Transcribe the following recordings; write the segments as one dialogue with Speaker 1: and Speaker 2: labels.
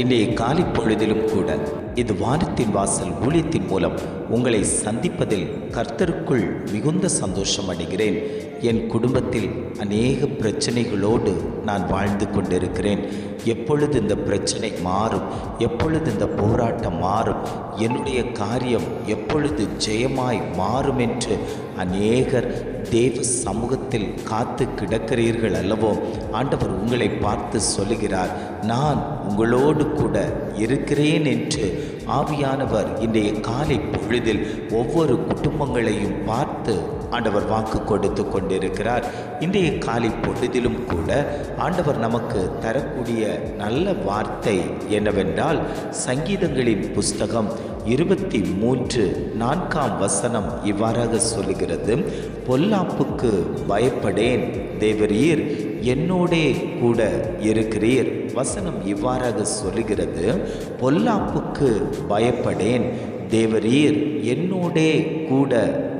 Speaker 1: இன்றைய காலை பொழுதிலும் கூட இது வானத்தின் வாசல் ஊழியத்தின் மூலம் உங்களை சந்திப்பதில் கர்த்தருக்குள் மிகுந்த சந்தோஷம் அடைகிறேன். என் குடும்பத்தில் அநேக பிரச்சனைகளோடு நான் வாழ்ந்து கொண்டிருக்கிறேன். எப்பொழுது இந்த பிரச்சனை மாறும் எப்பொழுது இந்த போராட்டம் மாறும் என்னுடைய காரியம் எப்பொழுது ஜெயமாய் மாறும் என்று அநேகர் தேவ சமூகத்தில் காத்து கிடக்கிறீர்கள் அல்லவோ? ஆண்டவர் உங்களை பார்த்து சொல்லுகிறார் நான் உங்களோடு கூட இருக்கிறேன் என்று ஆவியானவர் இன்றைய காலை பொழுதில் ஒவ்வொரு குடும்பங்களையும் பார்த்து ஆண்டவர் வாக்கு கொடுத்து கொண்டிருக்கிறார். இன்றைய காலை பொழுதிலும் கூட ஆண்டவர் நமக்கு தரக்கூடிய நல்ல வார்த்தை என்னவென்றால் சங்கீதங்களின் புஸ்தகம் இருபத்தி மூன்று நான்காம் வசனம் இவ்வாறாக சொல்லுகிறது பொல்லாப்புக்கு பயப்படேன் தேவரீர் என்னோடே கூட இருக்கிறீர். வசனம் இவ்வாறாக சொல்லுகிறது பொல்லாப்புக்கு பயப்படேன் தேவரீர் என்னோடே கூட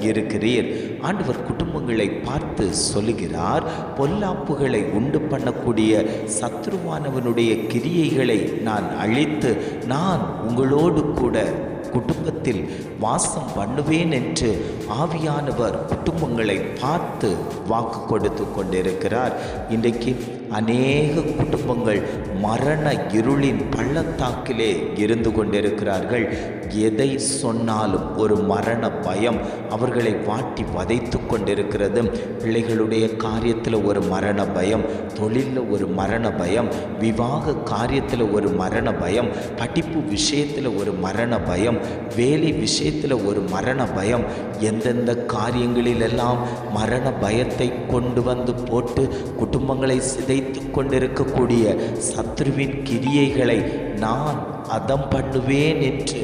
Speaker 1: இருக்கிறீர். ஆண்டவர் குடும்பங்களை பார்த்து சொல்லுகிறார் பொல்லாப்புகளை உண்டு பண்ணக்கூடிய சத்ருவானவனுடைய கிரியைகளை நான் அழித்து நான் உங்களோடு கூட குடும்பத்தில் வாசம் பண்ணுவேன் என்று ஆவியானவர் குடும்பங்களை பார்த்து வாக்கு கொடுத்து கொண்டிருக்கிறார். இன்றைக்கு அநேக குடும்பங்கள் மரண இருளின் பள்ளத்தாக்கிலே இருந்து கொண்டிருக்கிறார்கள். எதை சொன்னாலும் ஒரு மரண பயம் அவர்களை வாட்டி வதைத்து கொண்டிருக்கிறது. பிள்ளைகளுடைய காரியத்தில் ஒரு மரண பயம் தொழிலில் ஒரு மரண பயம் விவாக காரியத்தில் ஒரு மரண பயம் படிப்பு விஷயத்தில் ஒரு மரண பயம் வேலை விஷயத்தில் ஒரு மரண பயம். எந்தெந்த காரியங்களிலெல்லாம் மரண பயத்தை கொண்டு வந்து போட்டு குடும்பங்களை சிதை வைத்து கொண்டிருக்கக்கூடிய சத்ருவின் கிரியைகளை நான் அதம் பண்ணுவேன் என்று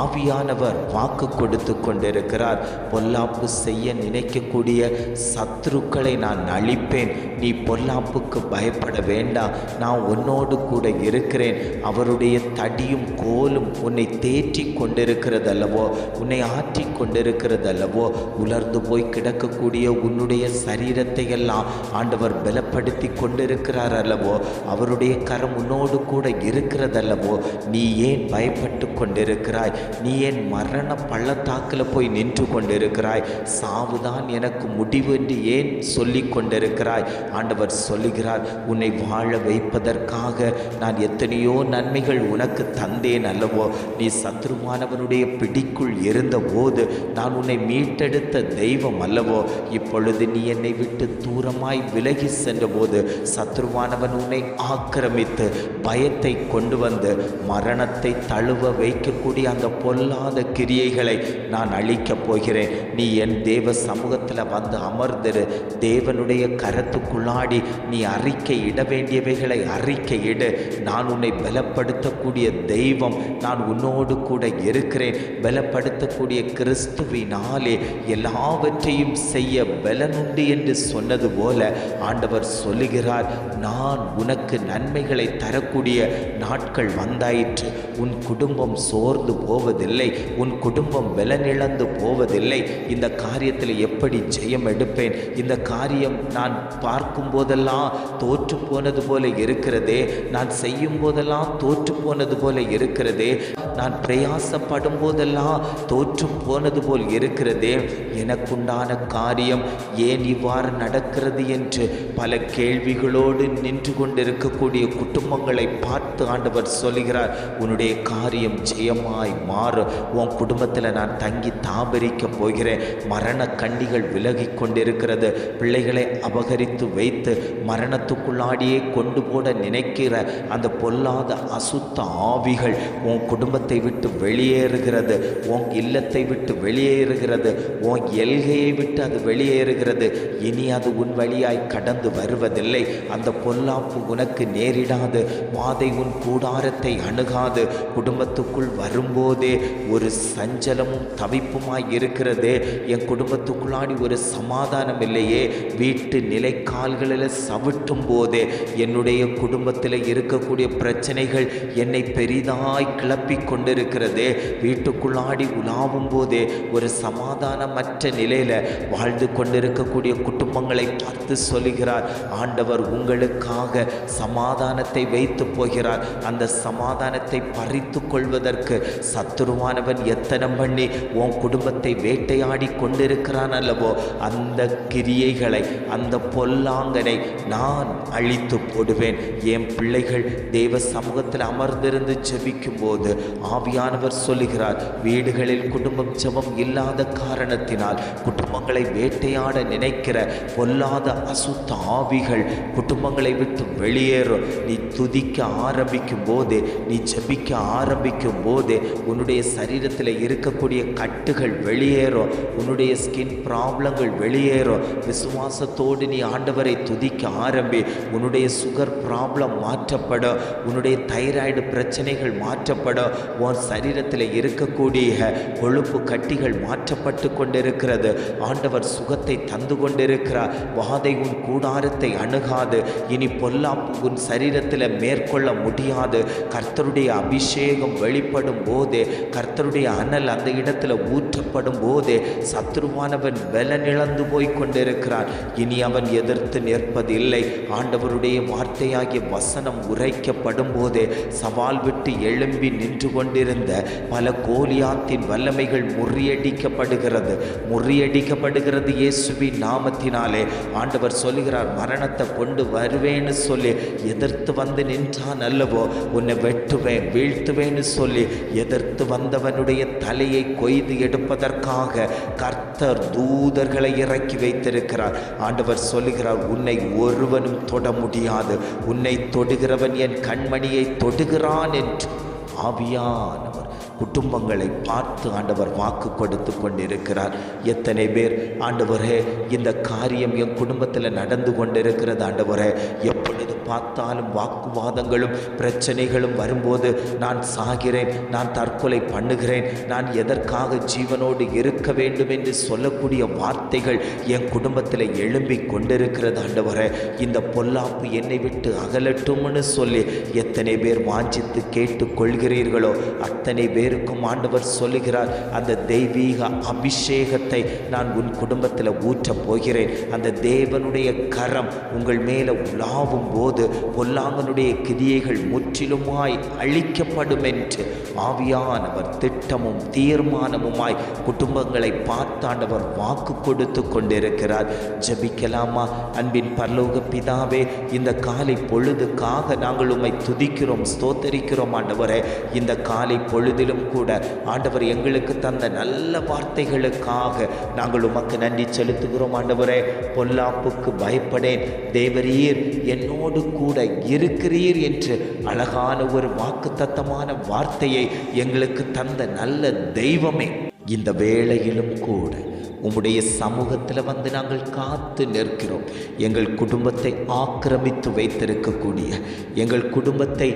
Speaker 1: ஆவியானவர் வாக்கு கொடுத்து கொண்டிருக்கிறார். பொல்லாப்பு செய்ய நினைக்கக்கூடிய சத்ருக்களை நான் அழிப்பேன். நீ பொல்லாப்புக்கு பயப்பட வேண்டாம் நான் உன்னோடு கூட இருக்கிறேன். அவருடைய தடியும் கோலும் உன்னை தேற்றி கொண்டிருக்கிறதல்லவோ? உன்னை ஆற்றி கொண்டிருக்கிறதல்லவோ? உலர்ந்து போய் கிடக்கக்கூடிய உன்னுடைய சரீரத்தை எல்லாம் ஆண்டவர் பலப்படுத்தி கொண்டிருக்கிறார் அல்லவோ அவருடைய கரம் உன்னோடு கூட இருக்கிறதல்லவோ? நீ ஏன் பயப்பட்டு கொண்டிருக்கிறாய். நீ ஏன் மரண பள்ளத்தாக்கில் போய் நின்று கொண்டிருக்கிறாய். சாவுதான் எனக்கு முடிவு என்று ஏன் சொல்லி கொண்டிருக்கிறாய்? ஆண்டவர் சொல்லுகிறார் உன்னை வாழ வைப்பதற்காக நான் எத்தனையோ நன்மைகள் உனக்கு தந்தேன் அல்லவோ. நீ சத்ருவானவனுடைய பிடிக்குள் இருந்தபோது நான் உன்னை மீட்டெடுத்த தெய்வம் அல்லவோ. இப்பொழுது நீ என்னை விட்டு தூரமாய் விலகி சென்றபோது சத்ருவானவன் உன்னை ஆக்கிரமித்து பயத்தை கொண்டு வந்து மரண மரணத்தை தழுவ வைக்கக்கூடிய அந்த பொல்லாத கிரியைகளை நான் அழிக்கப் போகிறேன். நீ என் தேவ சமூகத்தில் வந்து அமர்ந்திரு. தேவனுடைய கரத்துக்குள்ளாடி நீ அறிக்கை இட வேண்டியவைகளை அறிக்கை இடு. நான் உன்னை பலப்படுத்தக்கூடிய தெய்வம் நான் உன்னோடு கூட இருக்கிறேன். பலப்படுத்தக்கூடிய கிறிஸ்துவினாலே எல்லாவற்றையும் செய்ய பலனுண்டு என்று சொன்னது போல ஆண்டவர் சொல்லுகிறார் நான் உனக்கு நன்மைகளை தரக்கூடிய நாட்கள் வந்தாயிற்று. உன் குடும்பம் சோர்ந்து போவதில்லை. உன் குடும்பம் விலநிழந்து போவதில்லை. இந்த காரியத்தில் எப்படி ஜெயம் எடுப்பேன்? இந்த காரியம் நான் பார்க்கும் போதெல்லாம் தோற்று போனது போல இருக்கிறதே. நான் செய்யும் போதெல்லாம் தோற்று போனது போல இருக்கிறதே. நான் பிரயாசப்படும் போதெல்லாம் தோற்று போனது போல் இருக்கிறதே. எனக்குண்டான காரியம் ஏன் இவ்வாறு நடக்கிறது என்று பல கேள்விகளோடு நின்று கொண்டிருக்கக்கூடிய குடும்பங்களை பார்த்து ஆண்டவர் சொல்லுகிறார் உன்னுடைய காரியம் ஜெயமாய் மாறும் உன் குடும்பத்தில் நான் தங்கி தாபரிக்க போகிறேன். மரண கண்டிகள் விலகி கொண்டிருக்கிறது. பிள்ளைகளை அபகரித்து வைத்து மரணத்துக்குள்ளாடியே கொண்டு போட நினைக்கிற அந்த பொல்லாத அசுத்த ஆவிகள் உன் குடும்பத்தை விட்டு வெளியேறுகிறது. உன் இல்லத்தை விட்டு வெளியேறுகிறது. உன் எல்கையை விட்டு அது வெளியேறுகிறது. இனி அது உன் வழியாய் கடந்து வருவதில்லை. அந்த பொல்லாப்பு உனக்கு நேரிடாது. பாதை உன் கூடாரத்தை அணுகாது. குடும்பத்துக்குள் வரும்போதே ஒரு சஞ்சலமும் தவிப்புமாய் இருக்கிறது. என் குடும்பத்துக்குள்ளாடி ஒரு சமாதானம் இல்லையே வீட்டு நிலைக்கால்களில் சவிட்டும் போதே என்னுடைய குடும்பத்தில் இருக்கக்கூடிய பிரச்சனைகள் என்னை பெரிதாய் கிளப்பி கொண்டிருக்கிறது. வீட்டுக்குள்ளாடி உலாவும் போதே ஒரு சமாதானமற்ற நிலையில் வாழ்ந்து கொண்டிருக்கக்கூடிய குடும்பங்களை பார்த்து சொல்லுகிறார். ஆண்டவர் உங்களுக்காக சமாதானத்தை வைத்து போகிறார். அந்த சமாதானத்தை பறித்து கொள்வதற்கு சத்துருவானவன் எத்தனம் பண்ணி உன் குடும்பத்தை வேட்டையாடி கொண்டிருக்கிறான் அல்லவோ அந்த கிரியைகளை அந்த பொல்லாங்கனை நான் அழித்து போடுவேன். என் பிள்ளைகள் தேவ சமூகத்தில் அமர்ந்திருந்து ஜெபிக்கும் போது ஆவியானவர் சொல்லுகிறார் வீடுகளில் குடும்பம் ஜெபம் இல்லாத காரணத்தினால் குடும்பங்களை வேட்டையாட நினைக்கிற பொல்லாத அசுத்த ஆவிகள் குடும்பங்களை விட்டு வெளியேறும். நீ துதிக்க ஆரம்பிக்கும் போது நீ ஜபிக்க ஆரம்பிக்கும் போது உன்னுடைய சரீரத்தில் இருக்கக்கூடிய கட்டுகள் வெளியேறும். உன்னுடைய ஸ்கின் ப்ராப்ளங்கள் வெளியேறும். விசுவாசத்தோடு நீ ஆண்டவரை துதிக்க ஆரம்பி உன்னுடைய சுகர் ப்ராப்ளம் மாற்றப்படும். உன்னுடைய தைராய்டு பிரச்சனைகள் மாற்றப்படும். உன் சரீரத்தில் இருக்கக்கூடிய கொழுப்பு கட்டிகள் மாற்றப்பட்டு கொண்டிருக்கிறது. ஆண்டவர் சுகத்தை தந்து கொண்டிருக்கிறார். வாதை உன் கூடாரத்தை அணுகாது. இனி பொல்லாப்பு உன் சரீரத்தில் மேற்கொள்ள முடியாது. கர்த்தருடைய அபிஷேகம் வெளிப்படும் போதே கர்த்தருடைய அனல் அந்த இடத்துல ஊற்றப்படும் போதே சத்ருவானவன் வெலனிழந்து போய் கொண்டிருக்கிறான். இனி அவன் எதிர்த்து நிற்பதில்லை. ஆண்டவருடைய வார்த்தையாகிய வசனம் உரைக்கப்படும் போதே சவால் விட்டு எழும்பி நின்று கொண்டிருந்த பல கோலியாத்தின் வல்லமைகள் முறியடிக்கப்படுகிறது. முறியடிக்கப்படுகிறது இயேசுவின் நாமத்தினாலே. ஆண்டவர் சொல்லுகிறார் மரணத்தை கொண்டு வருவேன்னு சொல்லி எதிர்த்து வந்து நின்றான் அல்லவோ உன்னை வெட்டுவேன் வீழ்த்துவேன்னு சொல்லி எதிர்த்து வந்தவனுடைய தலையை கொய்து எடுப்பதற்காக கர்த்தர் தூதர்களை இறக்கி வைத்திருக்கிறார். ஆண்டவர் சொல்லுகிறார் உன்னை ஒருவனும் தொட முடியாது. உன்னை தொடுகிறவன் என் கண்மணியை தொடுகிறான் என்று. ஆவியானவர் குடும்பங்களை பார்த்து ஆண்டவர் வாக்கு கொடுத்து கொண்டிருக்கிறார். எத்தனை பேர் ஆண்டவரே இந்த காரியம் என் குடும்பத்தில் நடந்து கொண்டிருக்கிறது ஆண்டவரே. எப்பொழுது பார்த்தாலும் வாக்குவாதங்களும் பிரச்சனைகளும் வரும்போது நான் சாகிறேன் நான் தற்கொலை பண்ணுகிறேன் நான் எதற்காக ஜீவனோடு இருக்க வேண்டும் என்று சொல்லக்கூடிய வார்த்தைகள் என் குடும்பத்தில் எழும்பி கொண்டிருக்கிறது ஆண்டவரே. இந்த பொல்லாப்பு என்னை விட்டு அகலட்டும்னு சொல்லி எத்தனை பேர் வாஞ்சித்து கேட்டுக்கொள்கிறேன் கொள்கிறீர்களோ அத்தனை பேருக்கும் ஆண்டவர் சொல்லுகிறார் அந்த தெய்வீக அபிஷேகத்தை நான் உன் குடும்பத்தில் ஊற்றப் போகிறேன். அந்த தேவனுடைய கரம் உங்கள் மேலே உலாவும் போது பொல்லாங்கனுடைய கிரியைகள் முற்றிலுமாய் அழிக்கப்படும் என்று ஆவியானவர் திட்டமும் தீர்மானமுமாய் குடும்பங்களை பார்த்தாண்டவர் வாக்கு கொடுத்து கொண்டிருக்கிறார். ஜெபிக்கலாமா? அன்பின் பரலோக பிதாவே இந்த காலை பொழுதுக்காக நாங்கள் உம்மை துதிக்கிறோம் ஸ்தோத்தரிக்கிறோம் ஆண்டவரே. இந்த காலை பொழுதிலும் கூட ஆண்டவர் எங்களுக்கு தந்த நல்ல வார்த்தைகளுக்காக நாங்கள் உமக்கு நன்றி செலுத்துகிறோம். ஆண்டவரே பொல்லாப்புக்கு பயப்படேன். தேவரீர் என்னோடு கூட இருக்கிறீர் என்று அழகான ஒரு வாக்குத்தத்தமான வார்த்தையை எங்களுக்கு தந்த நல்ல தெய்வமே. இந்த வேளையிலும் கூட உம்முடைய சமூகத்தில் வந்து நாங்கள் காத்து நிற்கிறோம். எங்கள் குடும்பத்தை ஆக்கிரமித்து வைத்திருக்கக்கூடிய எங்கள் குடும்பத்தை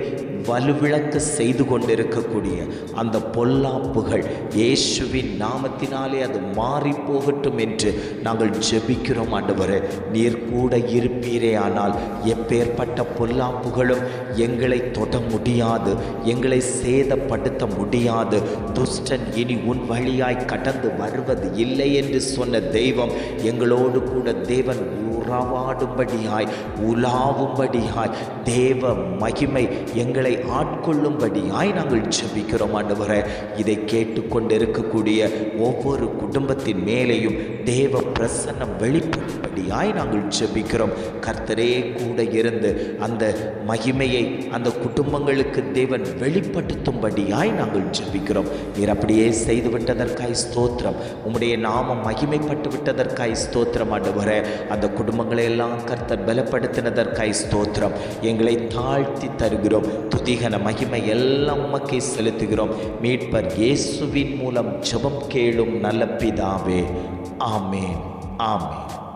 Speaker 1: வலுவிளக்க செய்து கொண்டிருக்கக்கூடிய அந்த பொல்லாப்புகள் இயேசுவின் நாமத்தினாலே அது மாறி போகட்டும் என்று நாங்கள் ஜெபிக்கிறோம் ஆண்டவரே. நீர் கூட இருப்பீரே ஆனால் எப்பேற்பட்ட பொல்லாப்புகளும் எங்களை தொட முடியாது எங்களை சேதப்படுத்த முடியாது. துஷ்டன் இனி உன் வழியாய் கடந்து வருவது இல்லை என்று சொன்ன தெய்வம் எங்களோடு கூட தேவன் உறவாடும்படியாய் உலாவும்படியாய் தேவ மகிமை எங்களை ஆட்கொள்ளும்படியாய் நாங்கள் ஜபிக்கிறோம் ஆண்டவரே. இதை கேட்டுக்கொண்டிருக்கக்கூடிய ஒவ்வொரு குடும்பத்தின் மேலேயும் தேவ பிரசன்னம் வெளிப்படும்படியாய் நாங்கள் ஜபிக்கிறோம். கர்த்தரே கூட இருந்து அந்த மகிமையை அந்த குடும்பங்களுக்கு தேவன் வெளிப்படுத்தும்படியாய் நாங்கள் ஜபிக்கிறோம். நீர் அப்படியே செய்துவிட்டதற்காய் ஸ்தோத்திரம். உம்முடைய நாமம் மகிமைப்பட்டு விட்டதற்காய் ஸ்தோத்திரம் ஆண்டவரே. அந்த குடும்பங்களை எல்லாம் கர்த்தர் பலப்படுத்தினதற்காய் ஸ்தோத்திரம். எங்களை தாழ்த்தி தருகிறோம். துதிகன மகிமை எல்லாம் உமக்கே செலுத்துகிறோம். மீட்பர் இயேசுவின் மூலம் ஜெபம் கேளும் நல்ல பிதாவே. ஆமேன். ஆமேன்.